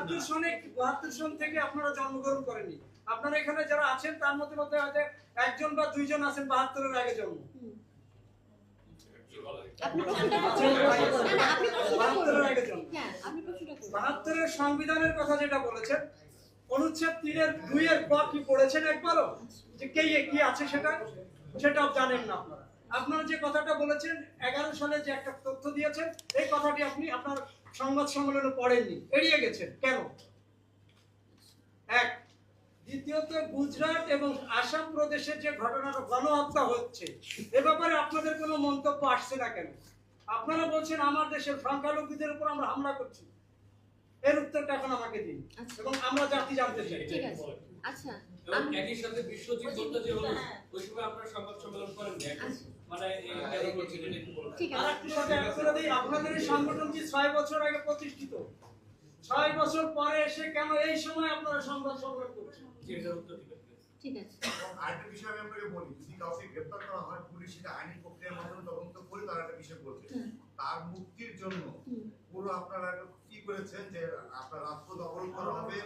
বাহাত্তর সনে বাহাত্তর সন থেকে আপনারা জন্মগ্রহণ করেনি আপনারা এখানে যারা আছেন তার মধ্যে মধ্যে হয়তো একজন বা দুইজন আছেন বাহাত্তরের আগে জন্ম। বাহাত্তরের হ্যাঁ বাহাত্তরের সংবিধানের কথা যেটা বলেছেন অনুচ্ছেদ তিনের দুই দুইয়ের পর কি পড়েছেন একবারও? যে কে কি আছে সেটা? সেটাও জানেন না আপনারা। আপনারা যে কথাটা বলেছেন এগারো সালে যে একটা তথ্য দিয়েছেন এই কথাটি আপনি আপনার সংবাদ সম্মেলনে পড়েননি এড়িয়ে গেছেন কেন? এক দ্বিতীয়ত গুজরাট এবং আসাম প্রদেশের যে ঘটনাটা গণহত্যা হচ্ছে এ ব্যাপারে আপনাদের কোনো মন্তব্য আসছে না কেন? আপনারা বলছেন আমার দেশের সংখ্যালঘুদের উপর আমরা হামলা করছি। এর উত্তরটা এখন আমাকে দিন আচ্ছা। এবং আমরা জাতি জানতে চাই। ঠিক আছে। আচ্ছা আমি একই সাথে বিশ্বজিৎ হত্যা যে হলো ওই সময় আপনারা সংবাদ সম্মেলন করেন মানে এই কেন করছিলেন একটু বলুন। ঠিক আর আছে। একটু সাথে add করে দিই, আপনাদের এই সংগঠনটি ছয় বছর আগে প্রতিষ্ঠিত? ছয় বছর পরে এসে কেন এই সময় আপনারা সংবাদ সম্মেলন করছেন? জি, এটার উত্তর দিবেন ঠিক আছে। আরেকটা বিষয় আমি আপনাকে বলি যদি কাউকে গ্রেপ্তার করা হয় পুলিশ সেটা আইনি প্রক্রিয়ার মাধ্যমে তদন্ত করে তার একটা বিষয় বলছে তার মুক্তির জন্য। পুরো আপনারা কি করেছেন যে আপনার রাজপথ অবরোধ করা হবে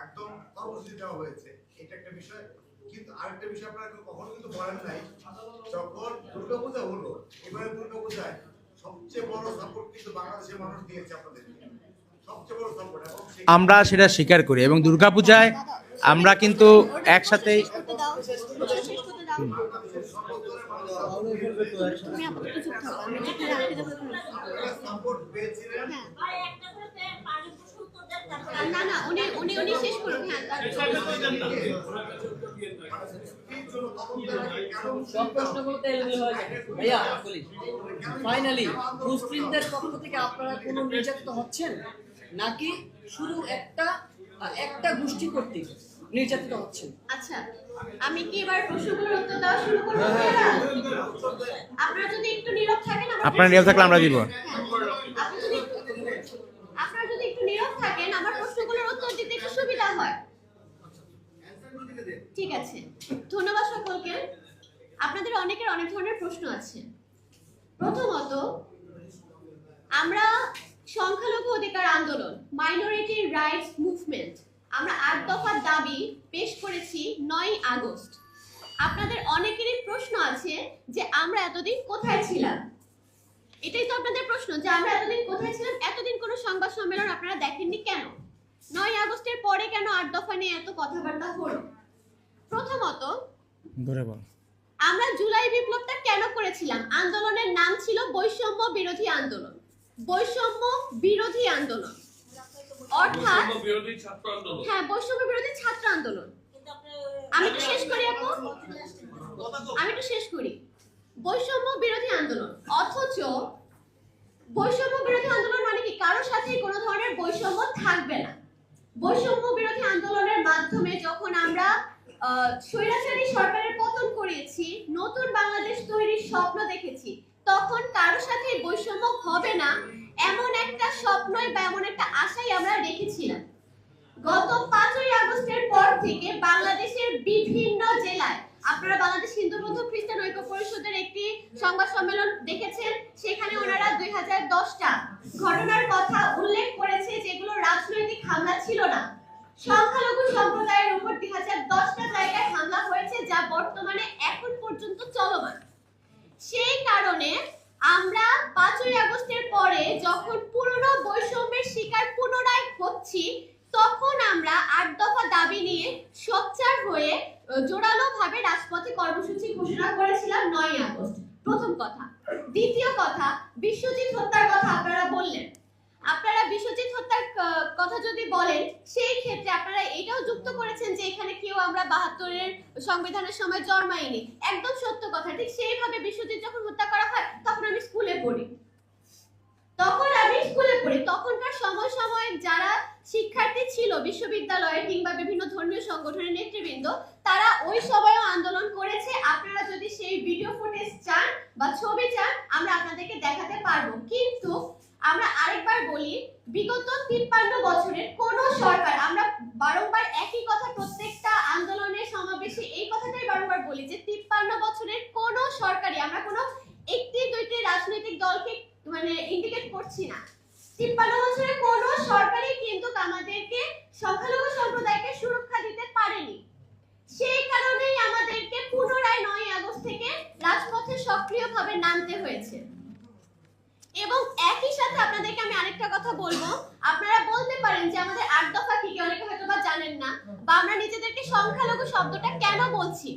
একদম কর্মসূচি দেওয়া হয়েছে এটা একটা বিষয়। কিন্তু আরেকটা বিষয় আপনারা কখনো কিন্তু বলেন নাই যখন দুর্গাপূজা হলো এবারে দুর্গাপূজায় সবচেয়ে বড় সাপোর্ট কিন্তু বাংলাদেশের মানুষ দিয়েছে আপনাদের। সবচেয়ে বড় সাপোর্ট আমরা সেটা স্বীকার করি এবং দুর্গাপূজায় আমরা কিন্তু সাপোর্ট পেয়েছিলেন। হ্যাঁ। না না উনি উনি উনি শেষ করুন হ্যাঁ সব প্রশ্নগুলো এলোমেলো হয়ে যায় ভাইয়া বলি ফাইনালি মুসলিমদের পক্ষ থেকে আপনারা কোনো নির্যাতিত হচ্ছেন? নাকি শুধু একটা একটা গোষ্ঠী কর্তৃক নির্যাতিত হচ্ছেন? আচ্ছা আমি কি এবার প্রশ্নগুলোর উত্তর দেওয়া শুরু করব আপনারা যদি একটু নীরব থাকেন আমার আপনারা নীরব থাকলে আমরা দিব। হ্যাঁ, আপনি যদি আপনারা যদি একটু নীরব থাকেন আমার প্রশ্নগুলোর উত্তর দিতে একটু সুবিধা হয় ঠিক আছে। ধন্যবাদ সকলকে। আপনাদের অনেকের অনেক ধরনের প্রশ্ন আছে। প্রথমত, আমরা সংখ্যালঘু অধিকার আন্দোলন মাইনরিটি রাইটস মুভমেন্ট আমরা আট দফার দাবি পেশ করেছি নয় আগস্ট। আপনাদের অনেকেরই প্রশ্ন আছে যে আমরা এতদিন কোথায় ছিলাম? এটাই তো আপনাদের প্রশ্ন, যে আমরা এতদিন কোথায় ছিলাম? এতদিন কোনো সংবাদ সম্মেলন আপনারা দেখেননি কেন? নয় আগস্টের পরে কেন আট দফা নিয়ে এত কথাবার্তা হলো? প্রথমত ধরে বল। আমরা জুলাই বিপ্লবটা কেন করেছিলাম? আন্দোলনের নাম ছিল বৈষম্য বিরোধী আন্দোলন। বৈষম্য বিরোধী আন্দোলন। অর্থাৎ বৈষম্য বিরোধী ছাত্র আন্দোলন। হ্যাঁ বৈষম্য বিরোধী ছাত্র আন্দোলন। আমি একটু শেষ করি আপু। আমি একটু শেষ করি। বৈষম্য বিরোধী আন্দোলন। অথচ বৈষম্য বিরোধী আন্দোলন মানে কি? কারোর সাথে কোনো ধরনের বৈষম্য থাকবে না। বৈষম্য বিরোধী আন্দোলনের মাধ্যমে যখন আমরা স্বৈরাচারী সরকারের পতন করিয়েছি, নতুন বাংলাদেশ তৈরির স্বপ্ন দেখেছি। তখন কারোর সাথে বৈষম্য হবে না, এমন একটা স্বপ্নই বা এমন একটা আশাই আমরা রেখেছিলাম। গত পাঁচই আগস্টের পর থেকে বাংলাদেশের বিভিন্ন জেলায়, আপনারা বাংলাদেশ হিন্দু বৌদ্ধ খ্রিস্টান ঐক্য পরিষদের একটি সংবাদ সম্মেলন দেখেছেন সেখানে ওনারা দুই হাজার দশটা ঘটনার কথা উল্লেখ করেছে যেগুলো রাজনৈতিক হামলা ছিল না সংখ্যালঘু সম্প্রদায়ের উপর দুই হাজার দশটা জায়গায় হামলা হয়েছে যা বর্তমানে এখন পর্যন্ত চলমান সেই কারণে আমরা পাঁচই আগস্টের পরে যখন পুরনো বৈষম্যের শিকার পুনরায় হচ্ছি, তখন আমরা আট দফা দাবি নিয়ে সোচ্চার হয়ে জোরালো ভাবে রাজপথে কর্মসূচি ঘোষণা করেছিলাম নয় আগস্ট। প্রথম কথা। দ্বিতীয় কথা, বিশ্বজিৎ হত্যার কথা আপনারা বললেন। আপনারা বিশ্বজিৎ হত্যার কথা যদি বলেন, সেই ক্ষেত্রে আপনারা এটাও যুক্ত করেছেন যে এখানে কেউ আমরা বাহাত্তরের সংবিধানের সময় জন্মাইনি। একদম সত্য কথা, ঠিক সেইভাবে বিশ্বজিৎ যখন হত্যা করা হয়, তখন আমি স্কুলে পড়ি। তখন আমি স্কুলে পড়ি। তখনকার সময় সময় যারা শিক্ষার্থী ছিল, বিশ্ববিদ্যালয়ে কিংবা বিভিন্ন ধর্মীয় সংগঠনের নেতৃবৃন্দ, তারা ওই সময়ও আন্দোলন করেছে। আপনারা যদি সেই ভিডিও ফুটেজ চান বা ছবি চান, আমরা আপনাদেরকে দেখাতে পারব। কিন্তু আমরা আরেকবার বলি, বিগত তিপ্পান্ন বছরের কোন সরকার, আমরা বারংবার একই কথা প্রত্যেকটা আন্দোলনের সমাবেশে এই কথাটাই বারংবার বলি যে তিপ্পান্ন বছরের কোন সরকারই, আমরা কোনো একটি দুইটি রাজনৈতিক দলকে মানে ইন্ডিকেট করছি না। তিপ্পান্ন বছরের কোন সরকারই কিন্তু আমাদেরকে সংখ্যালঘু সম্প্রদায়কে সুরক্ষা দিতে পারেনি। সেই কারণেই আমাদেরকে পুনরায় নয় আগস্ট থেকে রাজপথে সক্রিয়ভাবে নামতে হয়েছে। এবং একই সাথে আপনাদেরকে আমি আরেকটা কথা বলব। আপনারা বলতে পারেন যে আমাদের আট দফা কি কি অনেকে হয়তো বা জানেন না বা আমরা নিজেদেরকে সংখ্যালঘু শব্দটা কেন বলছি?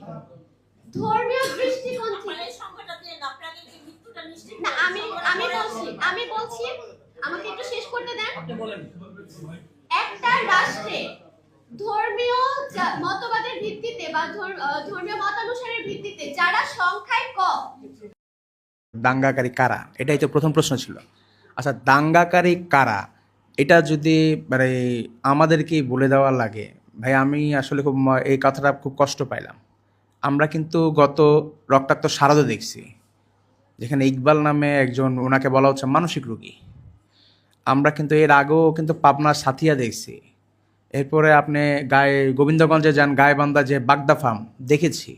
ধর্মীয় দৃষ্টিকোণ থেকে না আমি আমি বলছি আমি বলছি আমাকে একটু শেষ করতে দেন। একটা রাষ্ট্রে ধর্মীয় মতবাদের ভিত্তিতে বা ধর্মীয় মতানুসারের ভিত্তিতে যারা সংখ্যায় কম দাঙ্গাকারী কারা? এটাই তো প্রথম প্রশ্ন ছিল। আচ্ছা দাঙ্গাকারী কারা? এটা যদি মানে আমাদেরকেই বলে দেওয়া লাগে, ভাই, আমি আসলে খুব এই কথাটা খুব কষ্ট পাইলাম। আমরা কিন্তু গত রক্তাক্ত সারদে দেখছি, যেখানে ইকবাল নামে একজন, ওনাকে বলা হচ্ছে মানসিক রোগী। আমরা কিন্তু এর আগেও কিন্তু পাবনার সাথিয়া দেখছি। এরপরে আপনি গায়ে, গোবিন্দগঞ্জে যান গায়েবান্ধা যে বাগদা ফার্ম, দেখেছি।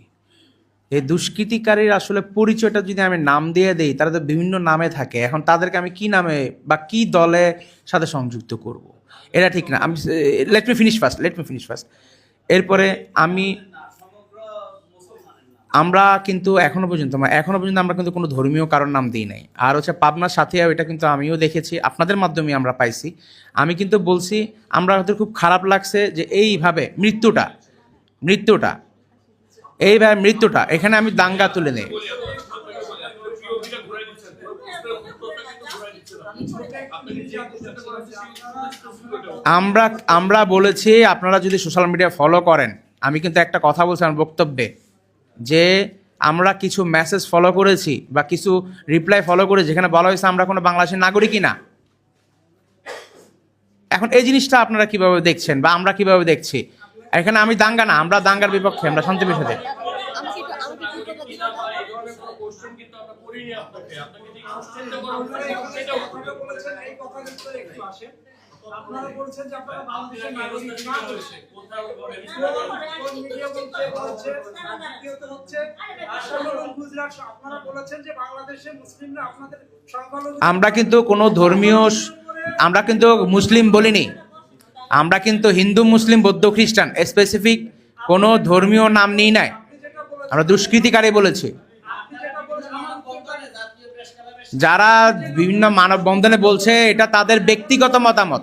এই দুষ্কৃতিকারীর আসলে পরিচয়টা যদি আমি নাম দিয়ে দেই, তারা তো বিভিন্ন নামে থাকে। এখন তাদেরকে আমি কি নামে বা কি দলে সাথে সংযুক্ত করব। এটা ঠিক না। আমি let me finish first let me finish first এরপরে আমি, আমরা কিন্তু এখনও পর্যন্ত মানে এখনও পর্যন্ত আমরা কিন্তু কোনো ধর্মীয় কারণ নাম দিই নাই। আর হচ্ছে পাবনার সাথে এটা কিন্তু আমিও দেখেছি, আপনাদের মাধ্যমে আমরা পাইছি। আমি কিন্তু বলছি, আমরা হয়তো খুব খারাপ লাগছে যে এইভাবে মৃত্যুটা মৃত্যুটা এইভাবে মৃত্যুটা, এখানে আমি দাঙ্গা তুলে নেই। আমরা আমরা বলেছি, আপনারা যদি সোশ্যাল মিডিয়া ফলো করেন, আমি কিন্তু একটা কথা বলছি আমার বক্তব্যে, যে আমরা কিছু মেসেজ ফলো করেছি বা কিছু রিপ্লাই ফলো করেছি, যেখানে বলা হয়েছে আমরা কোনো বাংলাদেশের নাগরিকই না। এখন এই জিনিসটা আপনারা কীভাবে দেখছেন বা আমরা কীভাবে দেখছি? এখানে আমি দাঙ্গা না, আমরা দাঙ্গার বিপক্ষে, আমরা শান্তি বিষয়ে আমরা কিন্তু কোনো ধর্মীয় আমরা কিন্তু মুসলিম বলিনি। আমরা কিন্তু হিন্দু, মুসলিম, বৌদ্ধ, খ্রিস্টান স্পেসিফিক কোনো ধর্মীয় নাম নিই নাই। আমরা দুষ্কৃতিকারী বলেছি। যারা বিভিন্ন মানববন্ধনে বলছে, এটা তাদের ব্যক্তিগত মতামত।